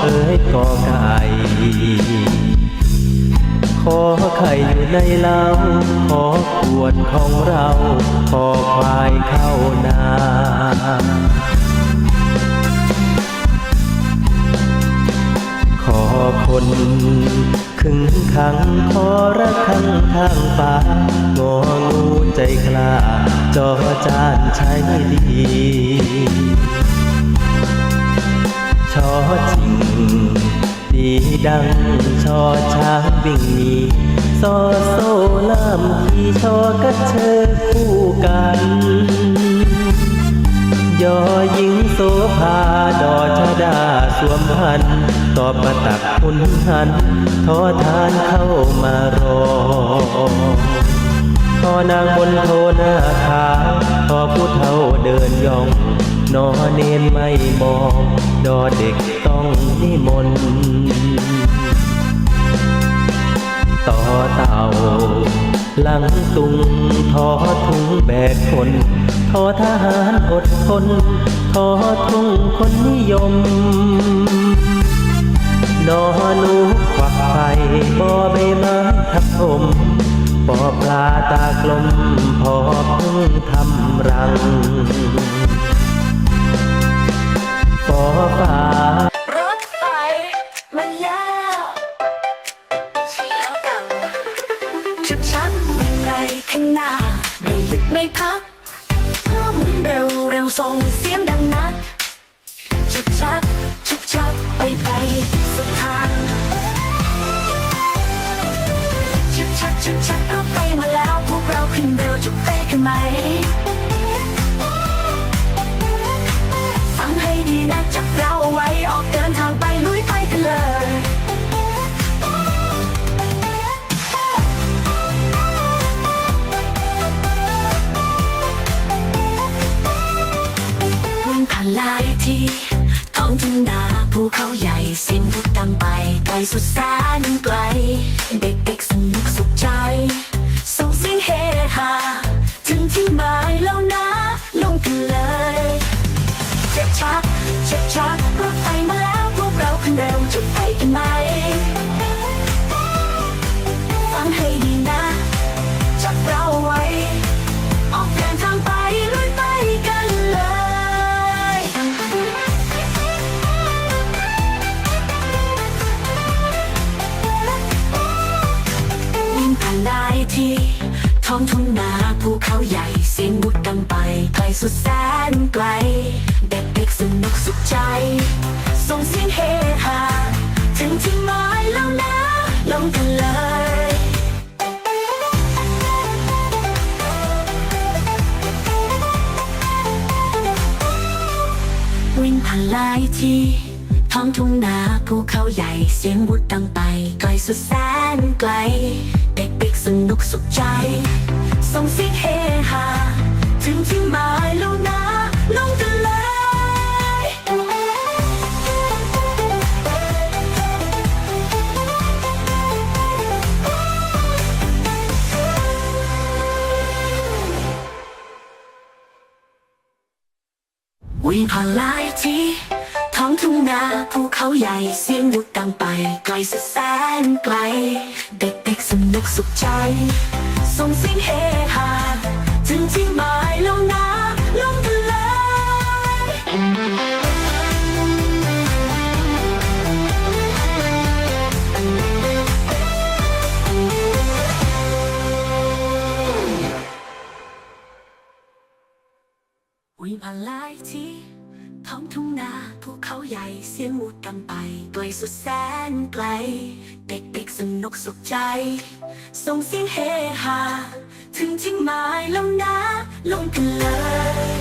เอ้ยกอไก่ขอไข่อยู่ในเล้าขอขวดของเราขอควายเข้านาขอคนขึงขังขอระคังทางฟ้างองูใจกล้าจอจานใช้ดี ดังชอช้างวิ่งหนีซอโซล่ามที่ชอกระเชอคู่กัน ยอหญิงโสภาดอชดาสวมพัน ตอบมาตักคุณหัน ทอทานเข้ามารอพอนางบนโทนาขาวพอผู้เฒ่าเดินย่องนอเนนไม่มอง ดอเด็กต้องนิมนต์ หลังตุงทอทุงแบกคนทอทหารอดทนทอทุงคนนิยม นอหนูควักไข่บอใบไม้ทับถมปอปลาตากลม พอพึ่งทำรังปอฟ้ารถไฟมันยาวเสียวเก่าชุดชัน งไงข้างหน้าไม่หยุดไม่พักเพิ่มเร็วเร็วส่งเสียงดังนัดชุกชักชุกชักไปไปสุดทางชุกชักชุกชักก็ไปมาแล้วพวกเราขึ้นเร็วจุดเต้กันไหม หลายที่ท้องทุ่งนาภูเขาใหญ่ สิ่งพุดดังไปไกลสุดแสนไกลเด็ก องทุ่งนาภูเขาใหญ่เสียงบุดดังไปไกลสุดแสนไกล เด็กๆสนุกสุขใจ ส่งเสียงเฮฮาถึงที่หมายแล้วนะลงกันเลยวิ่งผ่านหลายที่ท้องทุ่งนาภูเขาใหญ่เสียงบุดดังไปไกลสุดแสนไกล เด็กๆ สนุกสุขใจส่งเสียงเฮฮาถึงที่หมายแล้วนะลงกันเลยวิ่งผ่านหลายที่ นาภูเขาใหญ่เสียงบุดดังไป ไกลสุดแสนไกล เด็กๆสนุกสุขใจ ส่งเสียงเฮฮาถึงที่หมายแล้วนะลงกันเลวิ่งผ่านหลายที่ ท้องทุ่งนาภูเขาใหญ่เสียงวูดดังไปไกลสุดแสนไกล เด็กๆสนุกสุขใจ ส่งเสียงเฮฮาถึงทิ้งหมายล้วนาลงกันเลย